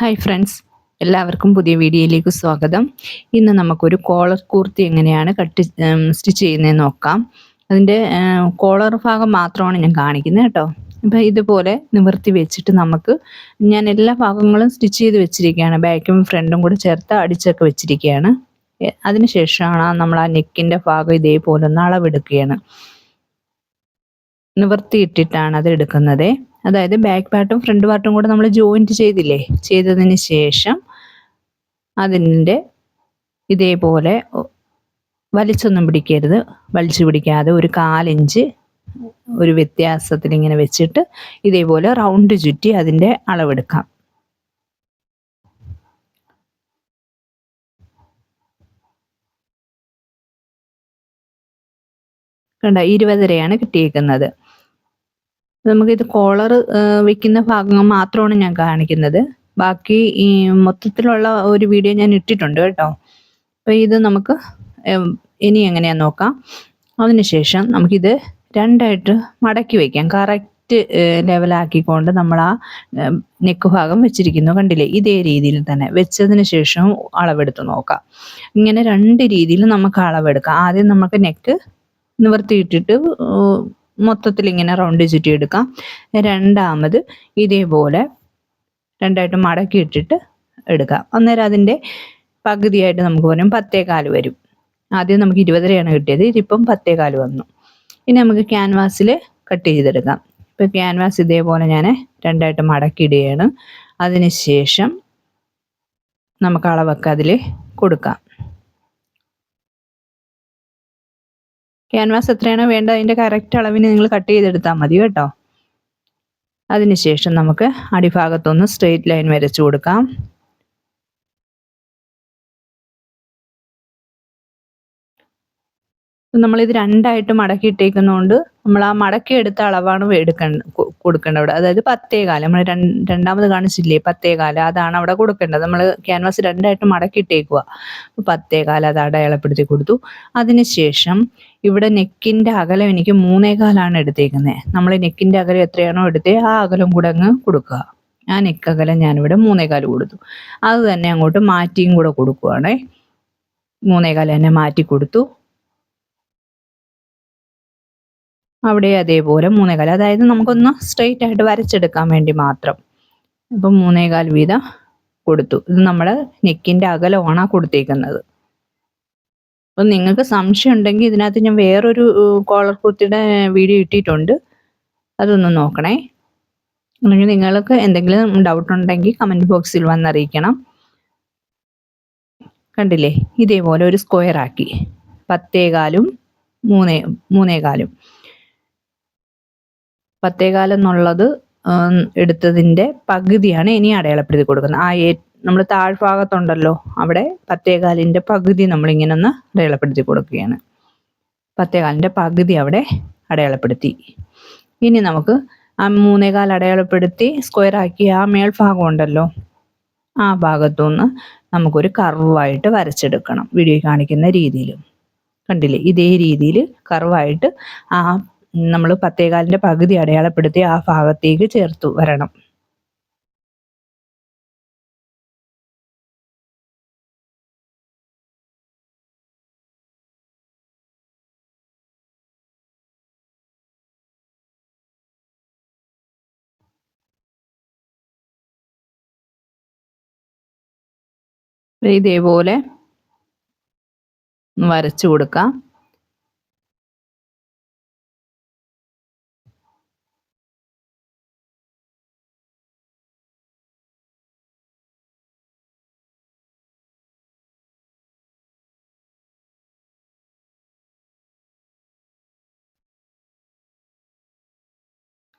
Hi friends എല്ലാവർക്കും പുതിയ വീഡിയോയിലേക്ക് സ്വാഗതം. ഇന്ന് നമുക്കൊരു കോളർ കുർത്തി എങ്ങനെയാണ് കട്ട് സ്റ്റിച്ച് ചെയ്യുന്നതെന്ന് നോക്കാം. അതിന്റെ കോളർ ഭാഗം മാത്രമാണ് ഞാൻ കാണിക്കുന്നത് കേട്ടോ. അപ്പോൾ ഇതുപോലെ നിവർത്തി വെച്ചിട്ട് നമുക്ക് ഞാൻ എല്ലാ ഭാഗങ്ങളും സ്റ്റിച്ച് ചെയ്ത് വെച്ചിരിക്കുകയാണ്. ബാക്കും ഫ്രണ്ടും കൂടെ ചേർത്ത് അടിച്ചൊക്കെ വെച്ചിരിക്കുകയാണ്. അതിനുശേഷമാണ് നമ്മൾ ആ നെക്കിന്റെ ഭാഗം ഇതേപോലെ ഒന്ന് അളവെടുക്കുകയാണ്. നിവർത്തിയിട്ടിട്ടാണ് അത് എടുക്കുന്നത്. അതായത് ബാക്ക് പാർട്ടും ഫ്രണ്ട് പാർട്ടും കൂടെ നമ്മൾ ജോയിന്റ് ചെയ്തില്ലേ? ചെയ്തതിന് ശേഷം അതിന്റെ ഇതേപോലെ വലിച്ചൊന്നും പിടിക്കരുത്. വലിച്ചു പിടിക്കാതെ ഒരു കാലിഞ്ച് ഒരു വ്യത്യാസത്തിൽ ഇങ്ങനെ വെച്ചിട്ട് ഇതേപോലെ റൗണ്ട് ചുറ്റി അതിന്റെ അളവെടുക്കാം. കണ്ട? ഇരുപതരയാണ് കിട്ടിയേക്കുന്നത്. നമുക്കിത് കോളർ വെക്കുന്ന ഭാഗം മാത്രമാണ് ഞാൻ കാണിക്കുന്നത്. ബാക്കി ഈ മൊത്തത്തിലുള്ള ഒരു വീഡിയോ ഞാൻ ഇട്ടിട്ടുണ്ട് കേട്ടോ. അപ്പോൾ ഇത് നമുക്ക് ഇനി എങ്ങനെയാ നോക്കാം. അതിനുശേഷം നമുക്കിത് രണ്ടായിട്ട് മടക്കി വയ്ക്കാം കറക്റ്റ് ലെവലാക്കിക്കൊണ്ട് നമ്മൾ ആ നെക്ക് ഭാഗം വെച്ചിരിക്കുന്നു. കണ്ടില്ലേ? ഇതേ രീതിയിൽ തന്നെ. വെച്ചതിന് ശേഷം അളവെടുത്ത് നോക്കാം. ഇങ്ങനെ രണ്ട് രീതിയിൽ നമുക്ക് അളവെടുക്കാം. ആദ്യം നമുക്ക് നെക്ക് നിവർത്തിയിട്ടിട്ട് മൊത്തത്തിൽ ഇങ്ങനെ റൗണ്ട് ചുറ്റി എടുക്കാം. രണ്ടാമത് ഇതേപോലെ രണ്ടായിട്ട് മടക്കി ഇട്ടിട്ട് എടുക്കാം. അന്നേരം അതിന്റെ പകുതിയായിട്ട് നമുക്ക് പറയും പത്തേകാൽ വരും. ആദ്യം നമുക്ക് ഇരുപതരയാണ് കിട്ടിയത് ഇതിപ്പം പത്തേകാൽ വന്നു. ഇനി നമുക്ക് ക്യാൻവാസിൽ കട്ട് ചെയ്തെടുക്കാം. ഇപ്പം ക്യാൻവാസ് ഇതേപോലെ ഞാൻ രണ്ടായിട്ട് മടക്കിയിടുകയാണ്. അതിന് ശേഷം നമുക്ക് അളവൊക്കെ അതിൽ കൊടുക്കാം. ക്യാൻവാസ് എത്രയാണോ വേണ്ടത് അതിന്റെ കറക്റ്റ് അളവിന് നിങ്ങൾ കട്ട് ചെയ്തെടുത്താൽ മതി കേട്ടോ. അതിനുശേഷം നമുക്ക് അടിഭാഗത്തൊന്ന് സ്ട്രെയിറ്റ് ലൈൻ വരച്ചു കൊടുക്കാം. നമ്മളിത് രണ്ടായിട്ട് മടക്കി ഇട്ടേക്കുന്നതുകൊണ്ട് നമ്മൾ ആ മടക്കി എടുത്ത അളവാണ് എടുക്കേണ്ട കൊടുക്കേണ്ടത് അവിടെ അതായത് പത്തേകാൽ നമ്മൾ രണ്ടാമത് കാണിച്ചില്ലേ? പത്തേകാൽ അതാണ് അവിടെ കൊടുക്കേണ്ടത്. നമ്മൾ ക്യാൻവാസ് രണ്ടായിട്ട് മടക്കി ഇട്ടേക്കുക പത്തേകാൽ അത് അടയാളപ്പെടുത്തി കൊടുത്തു. അതിനുശേഷം ഇവിടെ നെക്കിന്റെ അകലം എനിക്ക് മൂന്നേകാലാണ് എടുത്തേക്കുന്നത് നമ്മൾ നെക്കിന്റെ അകലം എത്രയാണോ എടുത്തത് ആ അകലം കൂടെ അങ്ങ് കൊടുക്കുക. ആ നെക്ക് അകലം ഞാനിവിടെ മൂന്നേകാൽ കൊടുത്തു. അത് തന്നെ അങ്ങോട്ട് മാറ്റിയും കൂടെ കൊടുക്കുവാണേ. മൂന്നേകാൽ തന്നെ മാറ്റി കൊടുത്തു. അവിടെ അതേപോലെ മൂന്നേകാൽ. അതായത് നമുക്കൊന്ന് സ്ട്രെയിറ്റ് ആയിട്ട് വരച്ചെടുക്കാൻ വേണ്ടി മാത്രം. അപ്പം മൂന്നേകാൽ വീതം കൊടുത്തു. ഇത് നമ്മൾ നെക്കിന്റെ അകലമാണ് കൊടുത്തേക്കുന്നത്. അപ്പം നിങ്ങൾക്ക് സംശയം ഉണ്ടെങ്കിൽ ഇതിനകത്ത് ഞാൻ വേറൊരു കോളർ കുർത്തിയുടെ വീഡിയോ ഇട്ടിട്ടുണ്ട്. അതൊന്ന് നോക്കണേ. അല്ലെങ്കിൽ നിങ്ങൾക്ക് എന്തെങ്കിലും ഡൗട്ട് ഉണ്ടെങ്കിൽ കമന്റ് ബോക്സിൽ വന്നറിയിക്കണം കണ്ടില്ലേ? ഇതേപോലെ ഒരു സ്ക്വയർ ആക്കി. പത്തേകാലും മൂന്നേ മൂന്നേകാലും. പത്തേകാലെന്നുള്ളത് എടുത്തതിന്റെ പകുതിയാണ് ഇനി അടയാളപ്പെടുത്തി കൊടുക്കുന്നത്. ആ ഏ നമ്മൾ താഴ്ഭാഗത്തുണ്ടല്ലോ അവിടെ പത്തേകാലിന്റെ പകുതി നമ്മളിങ്ങനെ ഒന്ന് അടയാളപ്പെടുത്തി കൊടുക്കുകയാണ്. പത്തേകാലിന്റെ പകുതി അവിടെ അടയാളപ്പെടുത്തി. ഇനി നമുക്ക് ആ മൂന്നേകാൽ അടയാളപ്പെടുത്തി സ്ക്വയർ ആക്കി ആ മേൽഭാഗം ഉണ്ടല്ലോ ആ ഭാഗത്തുനിന്ന് നമുക്കൊരു കർവായിട്ട് വരച്ചെടുക്കണം വീഡിയോ കാണിക്കുന്ന രീതിയിൽ കണ്ടില്ലേ? ഇതേ രീതിയിൽ കർവായിട്ട് ആ നമ്മൾ പത്തേകാലിന്റെ പകുതി അടയാളപ്പെടുത്തി ആ ഭാഗത്തേക്ക് ചേർത്തു വരണം. ഇതേപോലെ വരച്ചു കൊടുക്കാം.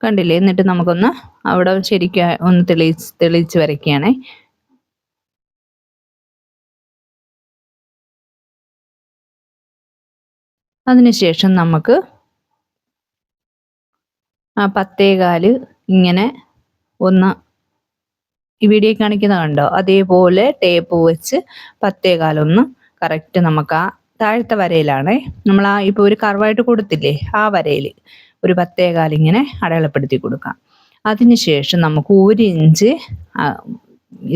കണ്ടില്ലേ? എന്നിട്ട് നമുക്കൊന്ന് അവിടെ ശരിക്കും ഒന്ന് തെളിയിച്ച് തെളിയിച്ച് വരയ്ക്കുകയാണേ. അതിനുശേഷം നമുക്ക് ആ പത്തേകാൽ ഇങ്ങനെ ഒന്ന് ഈ വീഡിയോ കാണിക്കുന്ന കണ്ടോ അതേപോലെ ടേപ്പ് വെച്ച് പത്തേകാലൊന്ന് കറക്റ്റ് നമുക്ക് ആ താഴത്തെ വരയിലാണേ. നമ്മൾ ആ ഇപ്പോൾ ഒരു കർവായിട്ട് കൊടുത്തില്ലേ? ആ വരയിൽ ഒരു പത്തേകാലിങ്ങനെ അടയാളപ്പെടുത്തി കൊടുക്കാം. അതിനുശേഷം നമുക്ക് ഒരു ഇഞ്ച്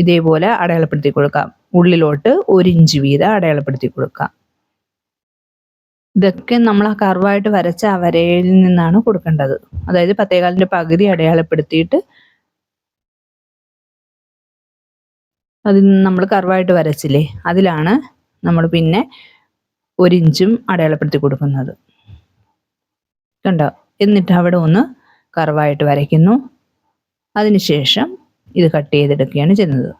ഇതേപോലെ അടയാളപ്പെടുത്തി കൊടുക്കാം. ഉള്ളിലോട്ട് ഒരു ഇഞ്ച് വീതം അടയാളപ്പെടുത്തി കൊടുക്കാം. ഇതൊക്കെ നമ്മൾ ആ കർവായിട്ട് വരച്ച ആ വരയിൽ നിന്നാണ് കൊടുക്കേണ്ടത്. അതായത് പത്തേകാലിന്റെ പകുതി അടയാളപ്പെടുത്തിയിട്ട് അതിൽ നിന്ന് നമ്മൾ കർവായിട്ട് വരച്ചില്ലേ അതിലാണ് നമ്മൾ പിന്നെ ഒരു ഇഞ്ചും അടയാളപ്പെടുത്തി കൊടുക്കുന്നത്. കണ്ടോ? എന്നിട്ട് അവിടെ ഒന്ന് കർവായിട്ട് വരയ്ക്കുന്നു. അതിനുശേഷം ഇത് കട്ട് ചെയ്തെടുക്കുകയാണ് ചെയ്യുന്നത്.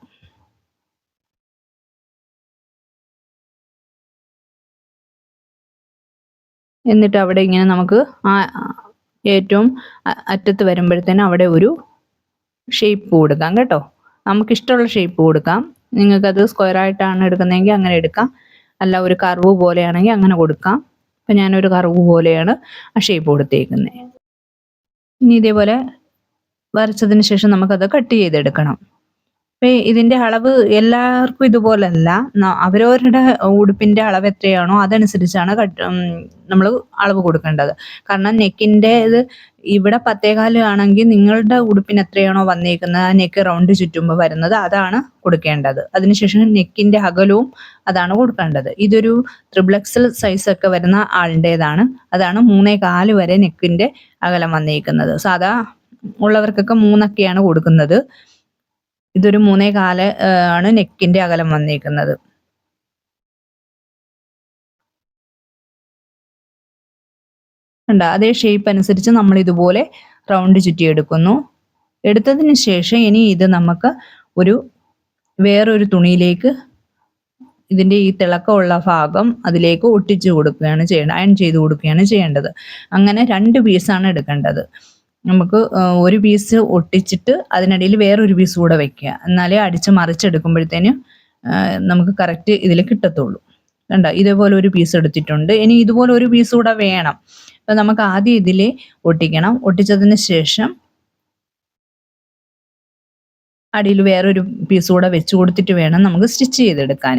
എന്നിട്ട് അവിടെ ഇങ്ങനെ നമുക്ക് ആ ഏറ്റവും അറ്റത്ത് വരുമ്പോഴത്തേനും അവിടെ ഒരു ഷേപ്പ് കൊടുക്കാം കേട്ടോ. നമുക്കിഷ്ടമുള്ള ഷേപ്പ് കൊടുക്കാം. നിങ്ങൾക്കത് സ്ക്വയർ ആയിട്ടാണ് എടുക്കുന്നതെങ്കിൽ അങ്ങനെ എടുക്കാം. അല്ല ഒരു കർവ് പോലെയാണെങ്കിൽ അങ്ങനെ കൊടുക്കാം. അപ്പം ഞാനൊരു കറുവ് പോലെയാണ് ആ ഷേപ്പ് കൊടുത്തേക്കുന്നത് ഇനി ഇതേപോലെ വരച്ചതിന് ശേഷം നമുക്കത് കട്ട് ചെയ്തെടുക്കണം. ഇതിന്റെ അളവ് എല്ലാവർക്കും ഇതുപോലല്ല. അവരവരുടെ ഉടുപ്പിന്റെ അളവ് എത്രയാണോ അതനുസരിച്ചാണ് നമ്മൾ അളവ് കൊടുക്കേണ്ടത്. കാരണം നെക്കിന്റെ ഇത് ഇവിടെ പത്തേകാൽ ആണെങ്കിൽ നിങ്ങളുടെ ഉടുപ്പിന് എത്രയാണോ വന്നേക്കുന്നത് ആ നെക്ക് റൗണ്ട് ചുറ്റുമ്പോൾ വരുന്നത് അതാണ് കൊടുക്കേണ്ടത്. അതിനുശേഷം നെക്കിന്റെ അകലവും അതാണ് കൊടുക്കേണ്ടത്. ഇതൊരു ത്രിബ്ലക്സൽ ഒക്കെ വരുന്ന ആളിന്റെതാണ് അതാണ് മൂന്നേ കാൽ വരെ നെക്കിന്റെ അകലം വന്നേക്കുന്നത്. സാധാ ഉള്ളവർക്കൊക്കെ മൂന്നൊക്കെയാണ് കൊടുക്കുന്നത്. ഇതൊരു മൂന്നേ കാൽ ആണ് നെക്കിന്റെ അകലം വന്നിരിക്കുന്നത് അതേ ഷേപ്പ് അനുസരിച്ച് നമ്മൾ ഇതുപോലെ റൗണ്ട് ചുറ്റിയെടുക്കുന്നു. എടുത്തതിന് ശേഷം ഇനി ഇത് നമുക്ക് ഒരു വേറൊരു തുണിയിലേക്ക് ഇതിന്റെ ഈ തിളക്കമുള്ള ഭാഗം അതിലേക്ക് ഒട്ടിച്ചു കൊടുക്കുകയാണ് ചെയ്യേണ്ടത് അയൺ ചെയ്ത് കൊടുക്കുകയാണ് ചെയ്യേണ്ടത്. അങ്ങനെ രണ്ട് പീസാണ് എടുക്കേണ്ടത്. നമുക്ക് ഒരു പീസ് ഒട്ടിച്ചിട്ട് അതിനിടയിൽ വേറൊരു പീസ് കൂടെ വെക്കുക. എന്നാലേ അടിച്ച് മറിച്ചെടുക്കുമ്പോഴത്തേനും നമുക്ക് കറക്റ്റ് ഇതിൽ കിട്ടത്തുള്ളൂ. കണ്ട? ഇതേപോലെ ഒരു പീസ് എടുത്തിട്ടുണ്ട്. ഇനി ഇതുപോലെ ഒരു പീസ് കൂടെ വേണം. അപ്പം നമുക്ക് ആദ്യം ഇതിൽ ഒട്ടിക്കണം. ഒട്ടിച്ചതിന് ശേഷം അടിയിൽ വേറൊരു പീസ് കൂടെ വെച്ച് കൊടുത്തിട്ട് വേണം നമുക്ക് സ്റ്റിച്ച് ചെയ്തെടുക്കാൻ.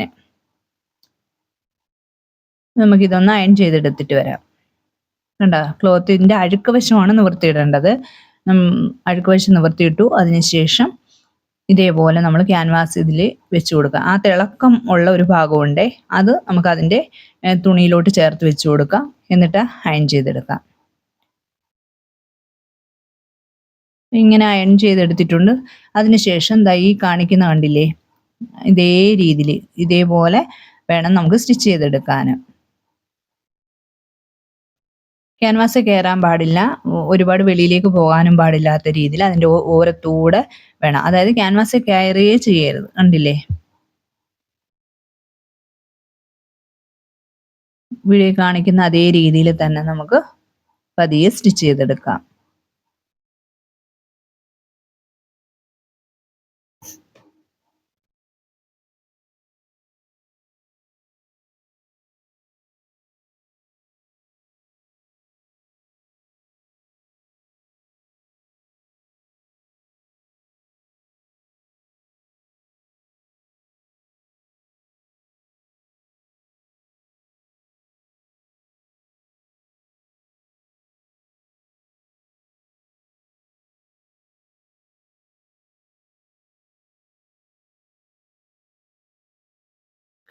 നമുക്കിതൊന്ന് അയൺ ചെയ്തെടുത്തിട്ട് വരാം. കണ്ട? ക്ലോത്തിന്റെ അഴുക്ക് വശമാണ് നിവർത്തിയിടേണ്ടത്. അഴുക്ക് വശം നിവർത്തിയിട്ടു. അതിനുശേഷം ഇതേപോലെ നമ്മൾ ക്യാൻവാസ് ഇതിൽ വെച്ച് കൊടുക്കുക. ആ തിളക്കം ഉള്ള ഒരു ഭാഗമുണ്ടേ അത് നമുക്ക് അതിന്റെ തുണിയിലോട്ട് ചേർത്ത് വെച്ച് കൊടുക്കാം എന്നിട്ട് അയൺ ചെയ്തെടുക്കാം ഇങ്ങനെ അയൺ ചെയ്തെടുത്തിട്ടുണ്ട്. അതിനുശേഷം ദൈ കാണിക്കുന്ന കണ്ടില്ലേ? ഇതേ രീതിയിൽ ഇതേപോലെ വേണം നമുക്ക് സ്റ്റിച്ച് ചെയ്തെടുക്കാൻ ക്യാൻവാസ് കയറാൻ പാടില്ല. ഒരുപാട് വെളിയിലേക്ക് പോകാനും പാടില്ലാത്ത രീതിയിൽ അതിന്റെ ഓരത്തൂടെ വേണം. അതായത് ക്യാൻവാസ് കയറുകയേ ചെയ്യരുത്. കണ്ടില്ലേ? വീഡിയോ കാണിക്കുന്ന അതേ രീതിയിൽ തന്നെ നമുക്ക് പതിയെ സ്റ്റിച്ച് ചെയ്തെടുക്കാം.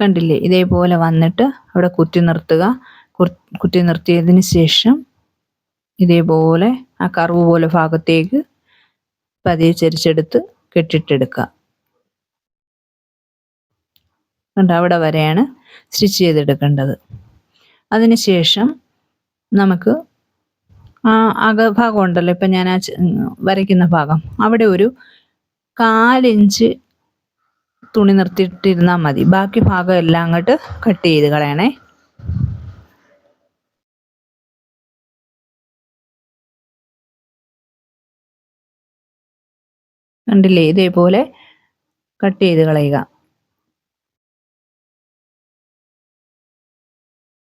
കണ്ടില്ലേ? ഇതേപോലെ വന്നിട്ട് അവിടെ കുത്തി നിർത്തുക. കുത്തി നിർത്തിയതിന് ശേഷം ഇതേപോലെ ആ കർവ് പോലെ ഭാഗത്തേക്ക് പതിയെ ചരിച്ചെടുത്ത് കെട്ടിട്ടെടുക്കുക. കണ്ട? അവിടെ വരെയാണ് സ്റ്റിച്ച് ചെയ്തെടുക്കേണ്ടത്. അതിനുശേഷം നമുക്ക് ആ അകഭാഗം ഉണ്ടല്ലോ. ഇപ്പം ഞാൻ ആ വരയ്ക്കുന്ന ഭാഗം. അവിടെ ഒരു കാലിഞ്ച് തുണി നിർത്തിയിട്ടിരുന്നാൽ മതി. ബാക്കി ഭാഗം എല്ലാം അങ്ങോട്ട് കട്ട് ചെയ്ത് കളയണേ. കണ്ടില്ലേ? ഇതേപോലെ കട്ട് ചെയ്ത് കളയുക.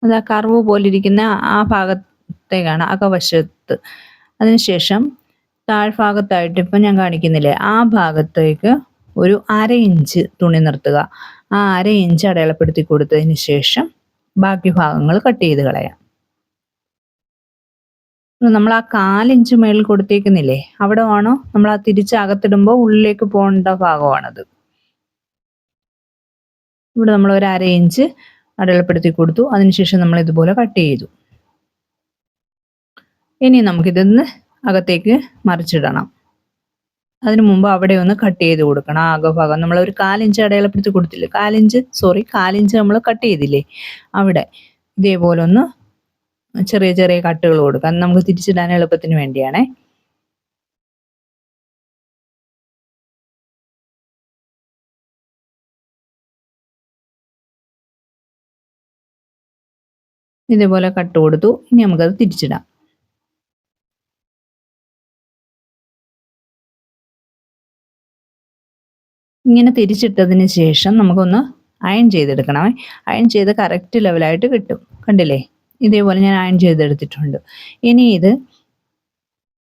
അത് ആ കർവ് പോലിരിക്കുന്ന ആ ഭാഗത്തേക്കാണ് അകവശത്ത് അതിനുശേഷം താഴ്ഭാഗത്തായിട്ട് ഇപ്പം ഞാൻ കാണിക്കുന്നില്ലേ? ആ ഭാഗത്തേക്ക് ഒരു അര ഇഞ്ച് തുണി നിർത്തുക. ആ അര ഇഞ്ച് അടയാളപ്പെടുത്തി കൊടുത്തതിന് ശേഷം ബാക്കി ഭാഗങ്ങൾ കട്ട് ചെയ്ത് കളയാം. നമ്മൾ ആ കാലിഞ്ച് മേളിൽ കൊടുത്തേക്കുന്നില്ലേ? അവിടെ ആണോ? നമ്മൾ ആ തിരിച്ച് അകത്തിടുമ്പോൾ ഉള്ളിലേക്ക് പോകേണ്ട ഭാഗമാണത്. ഇവിടെ നമ്മൾ ഒരു അര ഇഞ്ച് അടയാളപ്പെടുത്തി കൊടുത്തു. അതിനുശേഷം നമ്മൾ ഇതുപോലെ കട്ട് ചെയ്തു. ഇനി നമുക്കിതൊന്ന് അകത്തേക്ക് മറിച്ചിടണം. അതിനു മുമ്പ് അവിടെ ഒന്ന് കട്ട് ചെയ്ത് കൊടുക്കണം. ആകെ ഭാഗം നമ്മൾ ഒരു കാലിഞ്ച് അടയാളപ്പെടുത്തി കൊടുത്തില്ലേ? കാലിഞ്ച് സോറി കാലിഞ്ച് നമ്മൾ കട്ട് ചെയ്തില്ലേ? അവിടെ ഇതേപോലെ ഒന്ന് ചെറിയ ചെറിയ കട്ടുകൾ കൊടുക്കാം. നമുക്ക് തിരിച്ചിടാൻ എളുപ്പത്തിന് വേണ്ടിയാണേ. ഇതേപോലെ കട്ട് കൊടുത്തു. ഇനി നമുക്കത് തിരിച്ചിടാം. ഇങ്ങനെ തിരിച്ചിട്ടതിന് ശേഷം നമുക്കൊന്ന് അയൺ ചെയ്തെടുക്കണമേ. അയൺ ചെയ്ത് കറക്റ്റ് ലെവലായിട്ട് കിട്ടും. കണ്ടില്ലേ? ഇതേപോലെ ഞാൻ അയൺ ചെയ്തെടുത്തിട്ടുണ്ട്. ഇനി ഇത്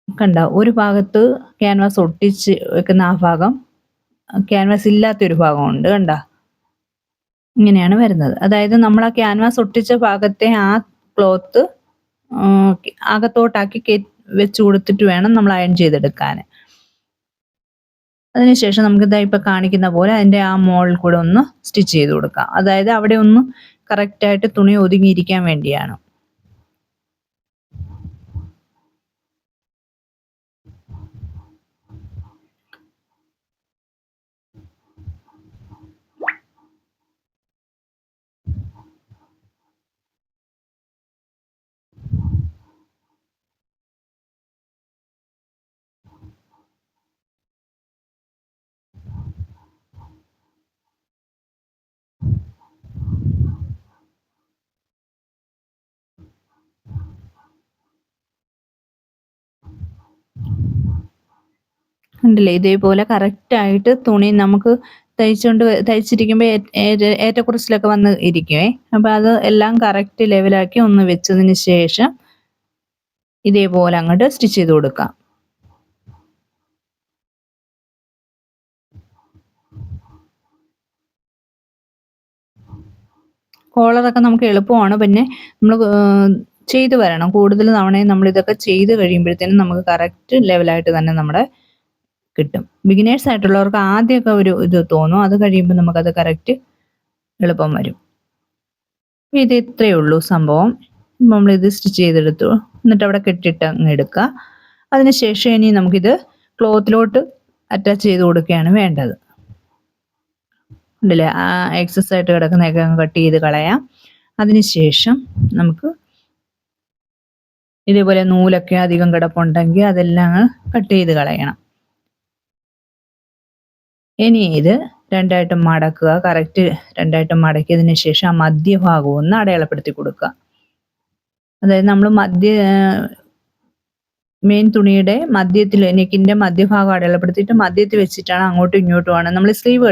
കണ്ട? ഒരു ഭാഗത്ത് ക്യാൻവാസ് ഒട്ടിച്ച് വെക്കുന്ന ആ ഭാഗം ക്യാൻവാസ് ഇല്ലാത്തൊരു ഭാഗമുണ്ട് കണ്ട? ഇങ്ങനെയാണ് വരുന്നത്. അതായത് നമ്മൾ ആ ക്യാൻവാസ് ഒട്ടിച്ച ഭാഗത്തെ ആ ക്ലോത്ത് അകത്തോട്ടാക്കി വെച്ച് കൊടുത്തിട്ട് വേണം നമ്മൾ അയൺ ചെയ്തെടുക്കാൻ അതിനുശേഷം നമുക്ക് ഇതാ ഇപ്പൊ കാണിക്കുന്ന പോലെ അതിന്റെ ആ മോളിൽ കൂടെ ഒന്ന് സ്റ്റിച്ച് ചെയ്ത് കൊടുക്കാം. അതായത് അവിടെ ഒന്ന് കറക്റ്റായിട്ട് തുണി ഒതുങ്ങിയിരിക്കാൻ വേണ്ടിയാണ്. ഉണ്ടല്ലേ? ഇതേപോലെ കറക്റ്റായിട്ട് തുണി നമുക്ക് തയ്ച്ചുകൊണ്ട് തയ്ച്ചിരിക്കുമ്പോൾ ഏറ്റക്കുറച്ചിലൊക്കെ വന്ന് ഇരിക്കുമേ അപ്പം അത് എല്ലാം കറക്റ്റ് ലെവലാക്കി ഒന്ന് വെച്ചതിന് ശേഷം ഇതേപോലെ അങ്ങോട്ട് സ്റ്റിച്ച് ചെയ്ത് കൊടുക്കാം. കോളറൊക്കെ നമുക്ക് എളുപ്പമാണ്. പിന്നെ നമ്മൾ ചെയ്തു വരണം. കൂടുതൽ തവണയും നമ്മൾ ഇതൊക്കെ ചെയ്ത് കഴിയുമ്പോഴത്തേനും നമുക്ക് കറക്റ്റ് ലെവലായിട്ട് തന്നെ നമ്മുടെ കിട്ടും. ബിഗിനേഴ്സ് ആയിട്ടുള്ളവർക്ക് ആദ്യമൊക്കെ ഒരു ഇത് തോന്നും. അത് കഴിയുമ്പോൾ നമുക്കത് കറക്റ്റ് എളുപ്പം വരും. ഇത് ഇത്രയേ ഉള്ളൂ സംഭവം. നമ്മളിത് സ്റ്റിച്ച് ചെയ്തെടുത്തു. എന്നിട്ട് അവിടെ കെട്ടിട്ട് അങ്ങ് എടുക്കുക. അതിനുശേഷം ഇനി നമുക്കിത് ക്ലോത്തിലോട്ട് അറ്റാച്ച് ചെയ്ത് കൊടുക്കുകയാണ് വേണ്ടത്. ഉണ്ടല്ലേ? ആ എക്സസ് ആയിട്ട് കിടക്കുന്നതൊക്കെ അങ്ങ് കട്ട് ചെയ്ത് കളയാം. അതിനുശേഷം നമുക്ക് ഇതേപോലെ നൂലൊക്കെ അധികം കിടപ്പുണ്ടെങ്കിൽ അതെല്ലാം കട്ട് ചെയ്ത് കളയണം. ഇനി ഇത് രണ്ടായിട്ട് മടക്കുക. കറക്റ്റ് രണ്ടായിട്ട് മടക്കിയതിന് ശേഷം ആ മധ്യഭാഗം ഒന്ന് അടയാളപ്പെടുത്തി കൊടുക്കുക. അതായത് നമ്മൾ മധ്യ മെയിൻ തുണിയുടെ മധ്യത്തിൽ നെക്കിന്റെ മധ്യഭാഗം അടയാളപ്പെടുത്തിയിട്ട് മധ്യത്തിൽ വെച്ചിട്ടാണ് അങ്ങോട്ടും ഇങ്ങോട്ടുമാണ് നമ്മൾ സ്ലീവ്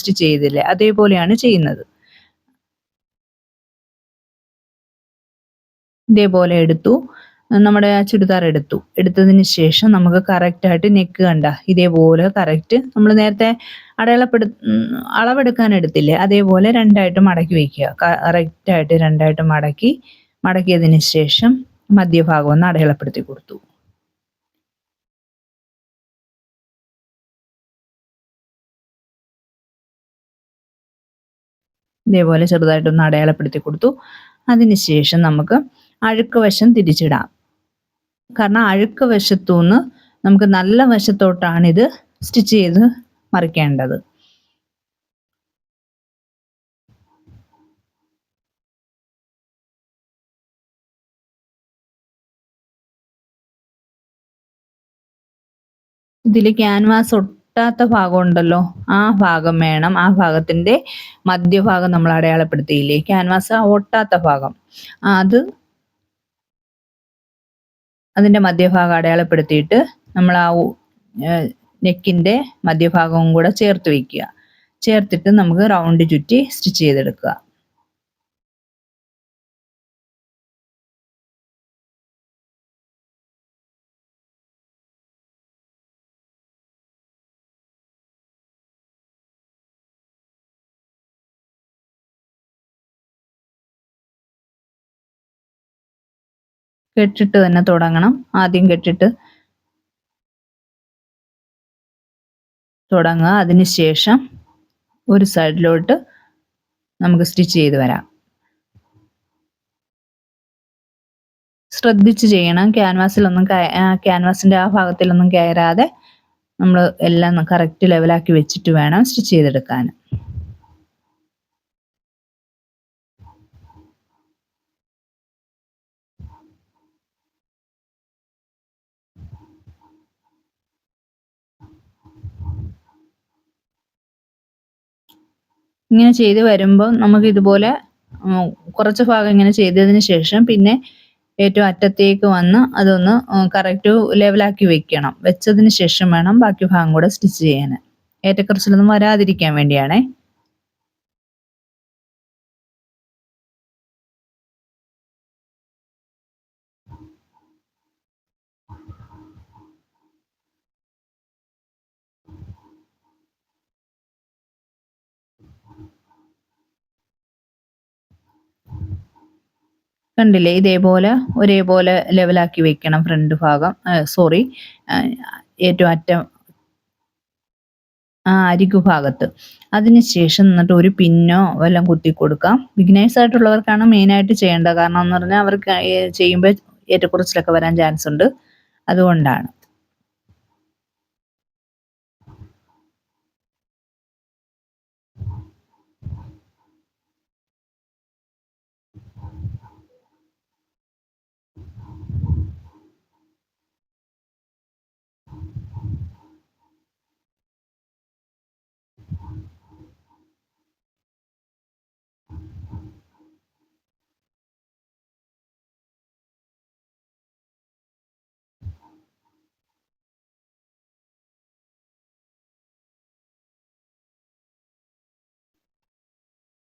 സ്റ്റിച്ച് ചെയ്തില്ലേ? അതേപോലെയാണ് ചെയ്യുന്നത്. ഇതേപോലെ എടുത്തു. നമ്മുടെ ആ ചുരിദാർ എടുത്തു. എടുത്തതിന് ശേഷം നമുക്ക് കറക്റ്റായിട്ട് നെക്ക് കണ്ട ഇതേപോലെ കറക്റ്റ് നമ്മൾ നേരത്തെ അടയാളപ്പെടു അളവെടുക്കാൻ എടുത്തില്ലേ അതേപോലെ രണ്ടായിട്ട് മടക്കി വയ്ക്കുക കറക്റ്റായിട്ട് രണ്ടായിട്ട് മടക്കി മടക്കിയതിന് ശേഷം മധ്യഭാഗം ഒന്ന് അടയാളപ്പെടുത്തി കൊടുത്തു. ഇതേപോലെ ചെറുതായിട്ടൊന്ന് അടയാളപ്പെടുത്തി കൊടുത്തു. അതിനുശേഷം നമുക്ക് അഴുക്ക് വശം തിരിച്ചിടാം. കാരണം അഴുക്ക് വശത്തുനിന്ന് നമുക്ക് നല്ല വശത്തോട്ടാണ് ഇത് സ്റ്റിച്ച് ചെയ്ത് മറിക്കേണ്ടത്. ഇതിൽ ക്യാൻവാസ് ഒട്ടാത്ത ഭാഗം ഉണ്ടല്ലോ ആ ഭാഗം വേണം. ആ ഭാഗത്തിന്റെ മധ്യഭാഗം നമ്മൾ അടയാളപ്പെടുത്തിയില്ലേ? ക്യാൻവാസ് ഒട്ടാത്ത ഭാഗം. അത് അതിന്റെ മധ്യഭാഗം അടയാളപ്പെടുത്തിയിട്ട് നമ്മൾ ആ നെക്കിന്റെ മധ്യഭാഗവും കൂടെ ചേർത്ത് വയ്ക്കുക ചേർത്തിട്ട് നമുക്ക് റൗണ്ട് ചുറ്റി സ്റ്റിച്ച് ചെയ്തെടുക്കുക. കെട്ടിട്ട് തന്നെ തുടങ്ങണം. ആദ്യം കെട്ടിട്ട് തുടങ്ങുക. അതിനുശേഷം ഒരു സൈഡിലോട്ട് നമുക്ക് സ്റ്റിച്ച് ചെയ്ത് വരാം. ശ്രദ്ധിച്ച് ചെയ്യണം. ക്യാൻവാസിലൊന്നും ക്യാൻവാസിന്റെ ആ ഭാഗത്തിലൊന്നും കയറാതെ നമ്മൾ എല്ലാം കറക്റ്റ് ലെവലാക്കി വെച്ചിട്ട് വേണം സ്റ്റിച്ച് ചെയ്തെടുക്കാൻ. ഇങ്ങനെ ചെയ്ത് വരുമ്പോൾ നമുക്ക് ഇതുപോലെ കുറച്ച് ഭാഗം ഇങ്ങനെ ചെയ്തതിന് ശേഷം പിന്നെ ഏറ്റവും അറ്റത്തേക്ക് വന്ന് അതൊന്ന് കറക്റ്റ് ലെവലാക്കി വെക്കണം. വെച്ചതിന് ശേഷം വേണം ബാക്കി ഭാഗം കൂടെ സ്റ്റിച്ച് ചെയ്യാൻ ഏറ്റക്കുറച്ചിലൊന്നും വരാതിരിക്കാൻ വേണ്ടിയാണേ. കണ്ടില്ലേ? ഇതേപോലെ ഒരേപോലെ ലെവലാക്കി വെക്കണം ഫ്രണ്ട് ഭാഗം. സോറി ഏറ്റവും അറ്റം ആ അരികു ഭാഗത്ത്. അതിനുശേഷം എന്നിട്ട് ഒരു പിന്നോ വല്ലതും കുത്തി കൊടുക്കാം. ബിഗിനേഴ്സ് ആയിട്ടുള്ളവർക്കാണ് മെയിനായിട്ട് ചെയ്യേണ്ടത്. കാരണം എന്ന് പറഞ്ഞാൽ അവർക്ക് ചെയ്യുമ്പോൾ ഏറ്റക്കുറച്ചിലൊക്കെ വരാൻ ചാൻസ് ഉണ്ട്. അതുകൊണ്ടാണ്.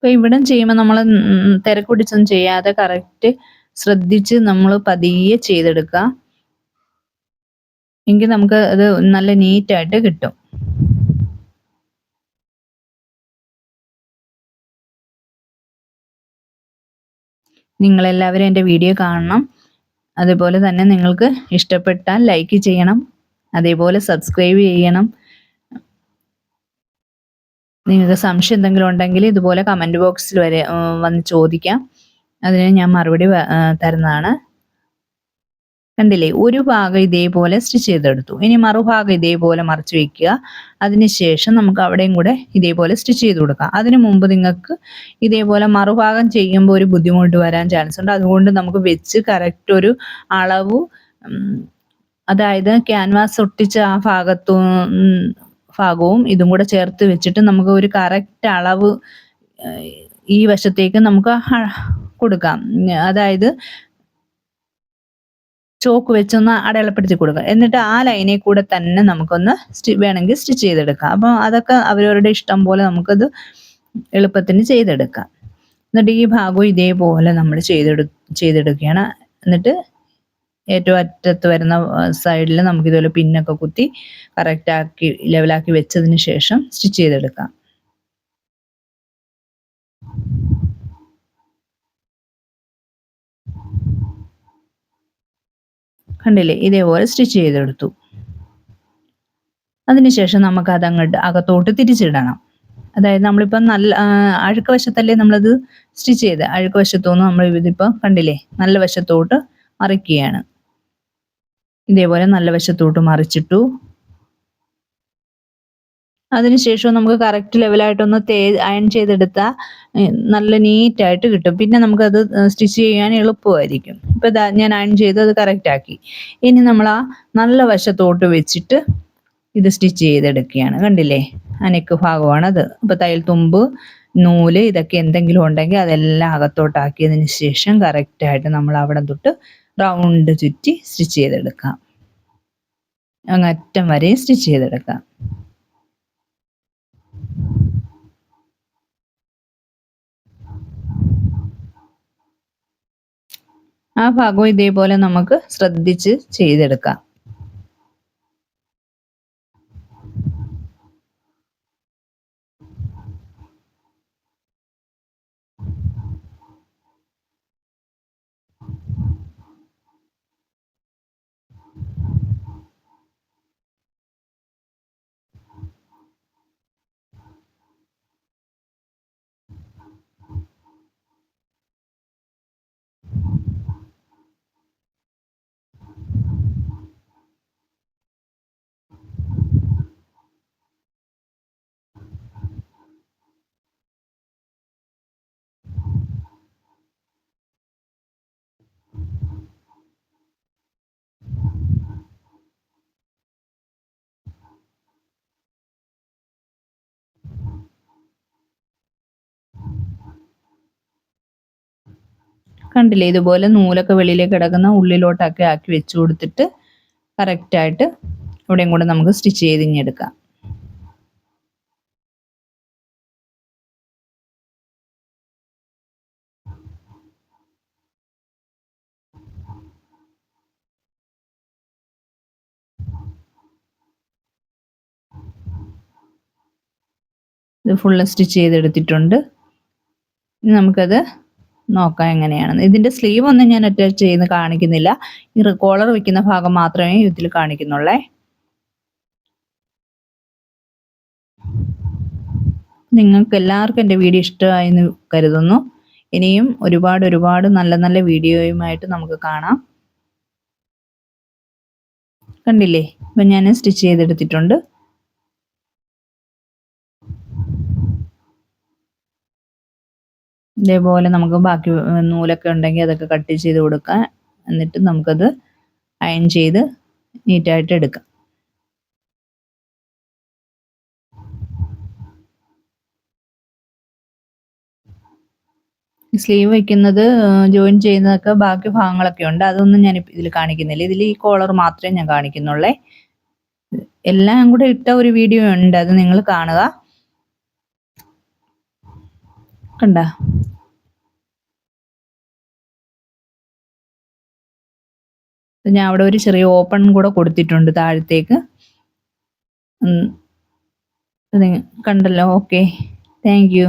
അപ്പോൾ ഇവിടെ ചെയ്യുമ്പോൾ നമ്മൾ തിരക്കുപിടിച്ചൊന്നും ചെയ്യാതെ കറക്റ്റ് ശ്രദ്ധിച്ച് നമ്മൾ പതിയെ ചെയ്തെടുക്കുക. എങ്കിൽ നമുക്ക് അത് നല്ല നീറ്റായിട്ട് കിട്ടും. നിങ്ങളെല്ലാവരും എന്റെ വീഡിയോ കാണണം. അതുപോലെ തന്നെ നിങ്ങൾക്ക് ഇഷ്ടപ്പെട്ടാൽ ലൈക്ക് ചെയ്യണം. അതേപോലെ സബ്സ്ക്രൈബ് ചെയ്യണം. നിങ്ങൾക്ക് സംശയം എന്തെങ്കിലും ഉണ്ടെങ്കിൽ ഇതുപോലെ കമന്റ് ബോക്സിൽ വരെ വന്ന് ചോദിക്കാം. അതിന് ഞാൻ മറുപടി തരുന്നതാണ്. കണ്ടില്ലേ ഒരു ഭാഗം ഇതേപോലെ സ്റ്റിച്ച് ചെയ്തെടുത്തു. ഇനി മറുഭാഗം ഇതേപോലെ മറിച്ച് വെക്കുക. അതിനുശേഷം നമുക്ക് അവിടെയും കൂടെ ഇതേപോലെ സ്റ്റിച്ച് ചെയ്ത് കൊടുക്കാം. അതിനു മുമ്പ് നിങ്ങൾക്ക് ഇതേപോലെ മറുഭാഗം ചെയ്യുമ്പോൾ ഒരു ബുദ്ധിമുട്ട് വരാൻ ചാൻസ് ഉണ്ട്. അതുകൊണ്ട് നമുക്ക് വെച്ച് കറക്റ്റ് ഒരു അളവ് അതായത് ക്യാൻവാസ് ഒട്ടിച്ച ആ ഭാഗത്തു ഭാഗവും ഇതും കൂടെ ചേർത്ത് വെച്ചിട്ട് നമുക്ക് ഒരു കറക്റ്റ് അളവ് ഈ വശത്തേക്ക് നമുക്ക് കൊടുക്കാം. അതായത് ചോക്ക് വെച്ചൊന്ന് അടയാളപ്പെടുത്തി കൊടുക്കുക. എന്നിട്ട് ആ ലൈനിൽ കൂടെ തന്നെ നമുക്കൊന്ന് സ്റ്റി വേണമെങ്കിൽ സ്റ്റിച്ച് ചെയ്തെടുക്കാം. അപ്പം അതൊക്കെ അവരവരുടെ ഇഷ്ടം പോലെ നമുക്കത് എളുപ്പത്തിന് ചെയ്തെടുക്കാം. എന്നിട്ട് ഈ ഭാഗവും ഇതേപോലെ നമ്മൾ ചെയ്തെടു ചെയ്തെടുക്കുകയാണ്. എന്നിട്ട് ഏറ്റവും അറ്റത്ത് വരുന്ന സൈഡിൽ നമുക്ക് ഇതുപോലെ പിന്നൊക്കെ കുത്തി കറക്റ്റ് ആക്കി ലെവലാക്കി വെച്ചതിന് ശേഷം സ്റ്റിച്ച് ചെയ്തെടുക്കാം. കണ്ടില്ലേ? ഇതേപോലെ സ്റ്റിച്ച് ചെയ്തെടുത്തു. അതിനുശേഷം നമുക്ക് അത് അങ്ങോട്ട് അകത്തോട്ട് തിരിച്ചിടണം. അതായത് നമ്മളിപ്പം നല്ല അഴുക്ക വശത്തല്ലേ നമ്മളത് സ്റ്റിച്ച് ചെയ്ത്? അഴുക്ക വശത്തുനിന്ന് നമ്മൾ ഇതിപ്പോൾ കണ്ടില്ലേ? നല്ല വശത്തോട്ട് മറിക്കുകയാണ്. ഇതേപോലെ നല്ല വശത്തോട്ട് മറിച്ചിട്ടു. അതിനുശേഷം നമുക്ക് കറക്റ്റ് ലെവലായിട്ടൊന്ന് തേ അയൺ ചെയ്തെടുത്താൽ നല്ല നീറ്റായിട്ട് കിട്ടും. പിന്നെ നമുക്കത് സ്റ്റിച്ച് ചെയ്യാൻ എളുപ്പമായിരിക്കും. ഇപ്പം ഞാൻ അയൺ ചെയ്ത് അത് കറക്റ്റ് ആക്കി. ഇനി നമ്മൾ ആ നല്ല വശത്തോട്ട് വെച്ചിട്ട് ഇത് സ്റ്റിച്ച് ചെയ്തെടുക്കുകയാണ്. കണ്ടില്ലേ? അനക്ക് ഭാഗമാണത്. ഇപ്പം തയ്യൽ തുമ്പ് നൂൽ ഇതൊക്കെ എന്തെങ്കിലും ഉണ്ടെങ്കിൽ അതെല്ലാം അകത്തോട്ടാക്കിയതിന് ശേഷം കറക്റ്റായിട്ട് നമ്മൾ അവിടെ തൊട്ട് റൗണ്ട് ചുറ്റി സ്റ്റിച്ച് ചെയ്തെടുക്കാം അങ്ങറ്റം വരെ സ്റ്റിച്ച് ചെയ്തെടുക്കാം ആ ഭാഗവും ഇതേപോലെ നമുക്ക് ശ്രദ്ധിച്ച് ചെയ്തെടുക്കാം. കണ്ടില്ലേ? ഇതുപോലെ നൂലൊക്കെ വെളിയിലേക്ക് കിടക്കുന്ന ഉള്ളിലോട്ടൊക്കെ ആക്കി വെച്ചു കൊടുത്തിട്ട് കറക്റ്റായിട്ട് ഇവിടെയും കൂടെ നമുക്ക് സ്റ്റിച്ച് ചെയ്ത് എടുക്കാം. ഇത് ഫുള്ള് സ്റ്റിച്ച് ചെയ്തെടുത്തിട്ടുണ്ട്. നമുക്കത് നോക്കാം എങ്ങനെയാണെന്ന് ഇതിന്റെ സ്ലീവ് ഒന്നും ഞാൻ അറ്റാച്ച് ചെയ്യുന്ന കാണിക്കുന്നില്ല. ഈ കോളർ വെക്കുന്ന ഭാഗം മാത്രമേ ഇതിൽ കാണിക്കുന്നുള്ളേ. നിങ്ങൾക്ക് എല്ലാവർക്കും എന്റെ വീഡിയോ ഇഷ്ടമായി എന്ന് കരുതുന്നു. ഇനിയും ഒരുപാട് ഒരുപാട് നല്ല നല്ല വീഡിയോയുമായിട്ട് നമുക്ക് കാണാം. കണ്ടില്ലേ? ഇപ്പം ഞാൻ സ്റ്റിച്ച് ചെയ്തെടുത്തിട്ടുണ്ട്. ഇതേപോലെ നമുക്ക് ബാക്കി നൂലൊക്കെ ഉണ്ടെങ്കിൽ അതൊക്കെ കട്ട് ചെയ്ത് കൊടുക്കാം. എന്നിട്ട് നമുക്കത് അയൺ ചെയ്ത് നീറ്റായിട്ട് എടുക്കാം. സ്ലീവ് വയ്ക്കുന്നത് ജോയിൻ ചെയ്യുന്നതൊക്കെ ബാക്കി ഭാഗങ്ങളൊക്കെ ഉണ്ട്. അതൊന്നും ഞാൻ ഇതിൽ കാണിക്കുന്നില്ല. ഇതിൽ ഈ കോളർ മാത്രമേ ഞാൻ കാണിക്കുന്നുള്ളേ. എല്ലാം കൂടെ ഇട്ട ഒരു വീഡിയോ ഉണ്ട്. അത് നിങ്ങൾ കാണുക. കണ്ട? ഞാൻ അവിടെ ഒരു ചെറിയ ഓപ്പൺ കൂടെ കൊടുത്തിട്ടുണ്ട് താഴത്തേക്ക്. കണ്ടല്ലോ. Okay thank you